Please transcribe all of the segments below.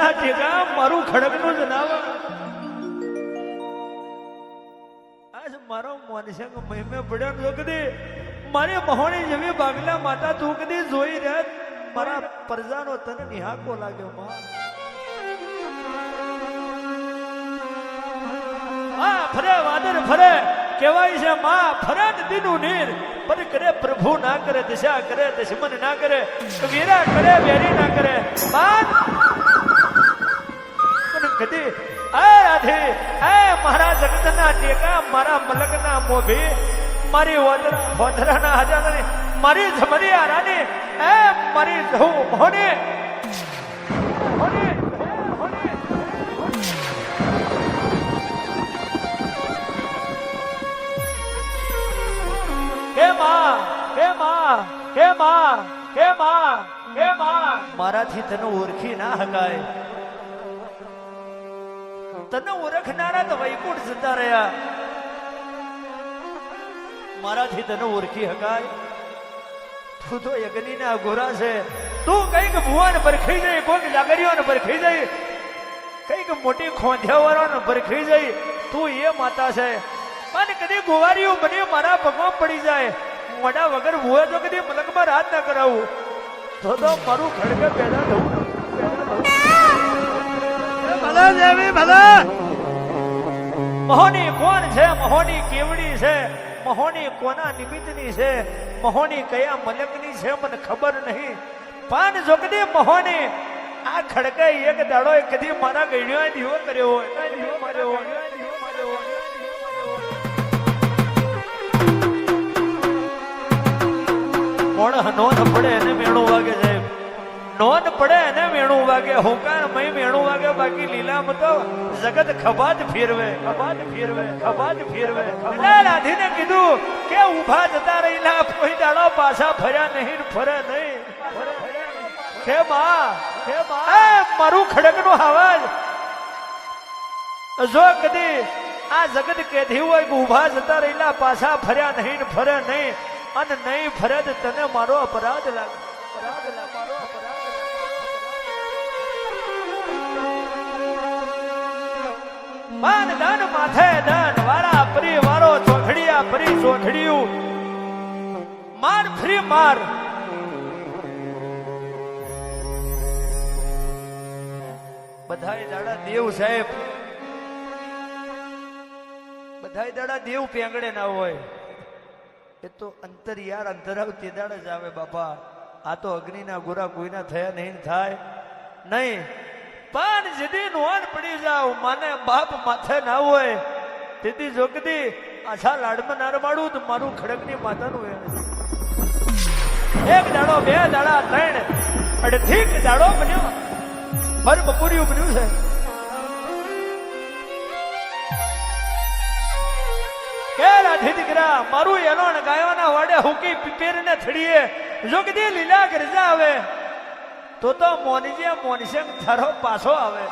ના ટેકા મારું ખડકનું જ નાવ આજ મારો મોનસંગ મહિમે પડ્યો જો કદી મારી મહોણી જેવી બાગલા માતા તું કદી જોઈ રહે મારા પરજાનો તને નિહાકો લાગ્યો, માં. હા ફરે વાદર ફરે. કહેવાય છે, માં, ફરે નદીનું નીર. પર કરે પ્રભુ ના કરે, દિશા કરે, દશમન ના કરે. વીરા કરે વેરી ના કરે. બાદ કદી આ રાધે આ મારા જગતના ટેકા, મારા મલકના મોભે, મારી વધરાના હજારની, મારી જમરી આરાની એ મારી જવું ભોને મારાથી તને ઓળખી ના હકાય. તને ઓળખનારા તો વૈકુંઠ જતા રહ્યા. મારાથી તને ઓળખી હકાય? તું તો યજ્ઞના ગોરા છે. તું કંઈક ભુવન પરખી જઈ કોઈક જાગરીઓને પરખી જઈ, કંઈક મોટી ખોંધ્યાવાળાને પરખી જઈ. તું એ માતા છે. અને કદી ગોવારીઓ બની મારા પગમાં પડી જાય. મોડા વગર ભૂવે તો કદી મલકમાં રાત ના કરાવું. તો તો મારું ખડકે પેદા થવું મહોની કોણ છે? મહોની કેવડી છે? મહોની કોના નિમિત્તની છે? મહોની કયા મલકની છે? મને ખબર નહીં. પણ જો કદી મહોની, આ ખડકે એક દાડો કદી મારા ગઈડ્યો દીવો કર્યો હોય. દીવો કર્યો હોય. કોણ નોંધ પડે એને મેળો વાગે સાહેબ નોંધ પડે એને મેણું વાગે હોકાર મય મેણું વાગે બાકી લીલામ તો જગત ખબાત ફેરવે ખબાત ફેરવે ખબાત ફેરવે. રાધીને કીધું કે ઊભા જતા રહેલા કોઈ દાડો પાછા ફર્યા નહીં ફરે નહીં કે માં કે માં. એ મારું ખડકનો આવાજ જો કદી આ જગત કેધી હોય કે ઊભા જતા રહેલા પાછા ફર્યા નહીં ફરે નહીં અને નહીં ફરે તને મારો અપરાધ લાગે. માન દાન માથે દાન વારા પરી વારો ચોથડિયા પરી ચોથડિયું. માર, ફરી માર. બધાય દાડા દેવ સાહેબ. બધાય દાડા દેવ પેંગડે ના હોય. એ તો અંતર યાર અંતરાવ તે દાડા જ આવે બાપા. આ તો અગ્નિના ગોરા કોઈના થયા નહીં થાય. નહીં. પણ જેદી નોન પડી જાવ, માને બાપ માથે ના હોય. તેથી જોગદી આછા લાડમાં ના રમાડું તો મારું ખડકની માતાનું એ એક દાડો, બે દાડા, ત્રણ. અડધીક દાડો બન્યો. ભર બપોરિયું બન્યું છે. કે રાધી દીકરા, મારું એલોણ ગાયોના વાડે હુકી પીપેરને થડીએ. જોગદી લીલા ગરજા આવે. તો તો મોનજે મોનસેમ થરો પાછો આવે.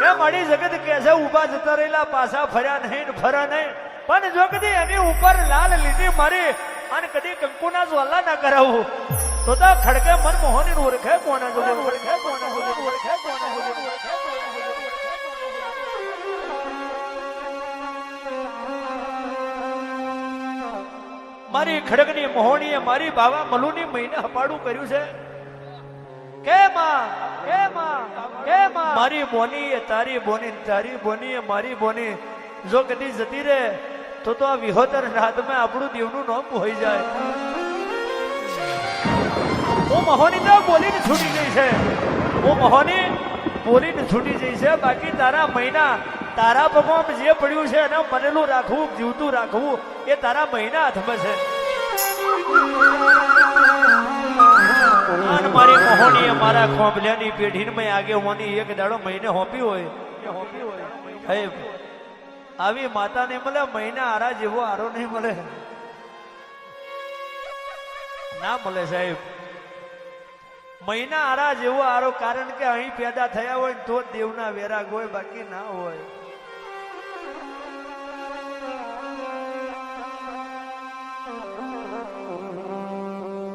કે મારી જગત કે છે ઊભા જતા રહેલા, પાછા ફર્યા નહીં ને ફરા નહીં. પણ જો કદી એની ઉપર લાલ લીટી મારી અને કદી કંકુના જ્વાલા ના કરાવું, તો તો ખડકે મન મોહની ઓળખે કોના ઓળખે કોને ઓળખે કોને ઓળખે મારી ખડકની મોહણીએ મારી બાવા મલુની મહિને હપાડું કર્યું છે? કે માં? કે માં? કે માં? મારી બોની એ તારી બોની તારી બોની એ મારી બોની. જો કદી જતી રહે, તો તો આ વિહોતર રાતમાં આપણું દેવનું નામ હોઈ જાય. હું મહોની, તો બોલીને છૂટી ગઈ છે. હું મહોની બોલીને છૂટી જઈ છે. બાકી તારા મહિના, તારા પગમાં જે પડ્યું છે, એને મરેલું રાખવું, જીવતું રાખવું. એ તારા મહિના હાથમાં છે. મારી મોહની મારા ખોંભલ્યાની પેઢીને આગે હોની એક દાડો મહિને હોપી હોય. એ હોપી હોય આવી માતાને મળે, મહિના આરા જેવો આરો નહીં મળે. ના મળે સાહેબ. મહિના આરા જેવો આરો, કારણ કે અહીં પેદા થયા હોય તો દેવના વેરાગ હોય, બાકી ના હોય.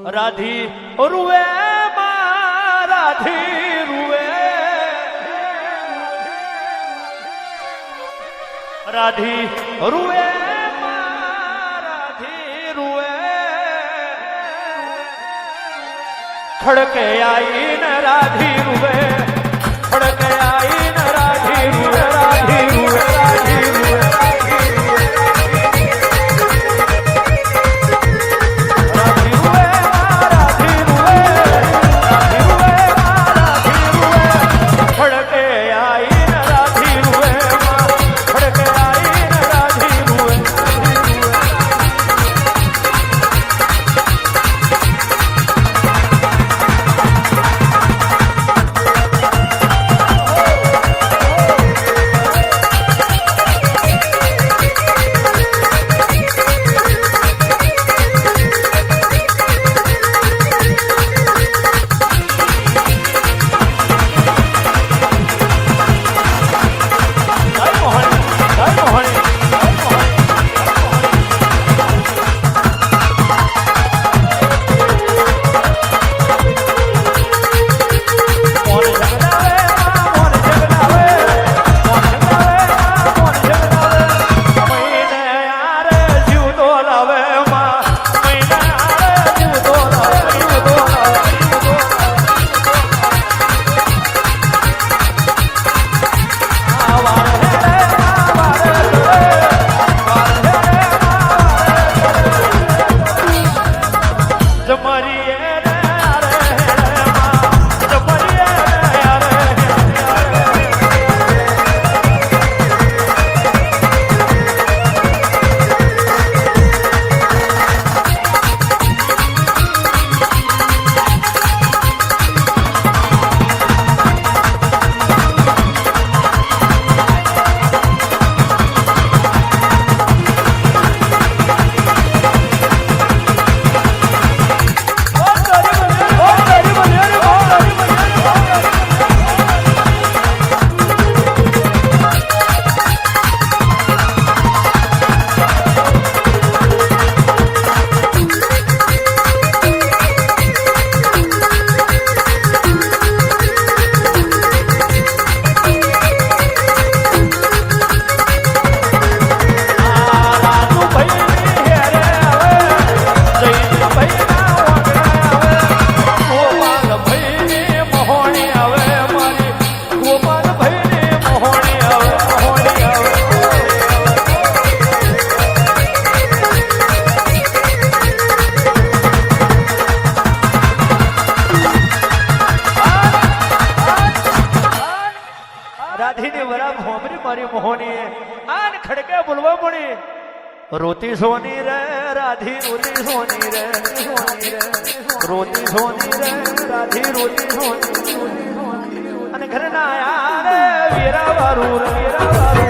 રાધી રૂવે રાધી રૂવે. રાધી રૂવે રાધી રૂવે. ખડકે આઈને રાધી રૂવે. ખડકે આઈને रोती सोनी रे राधी रोती सोनी रे रोती सोनी रे राधी रोती सोनी अने घर ना આયા રે વેરા વારું વેરા વારું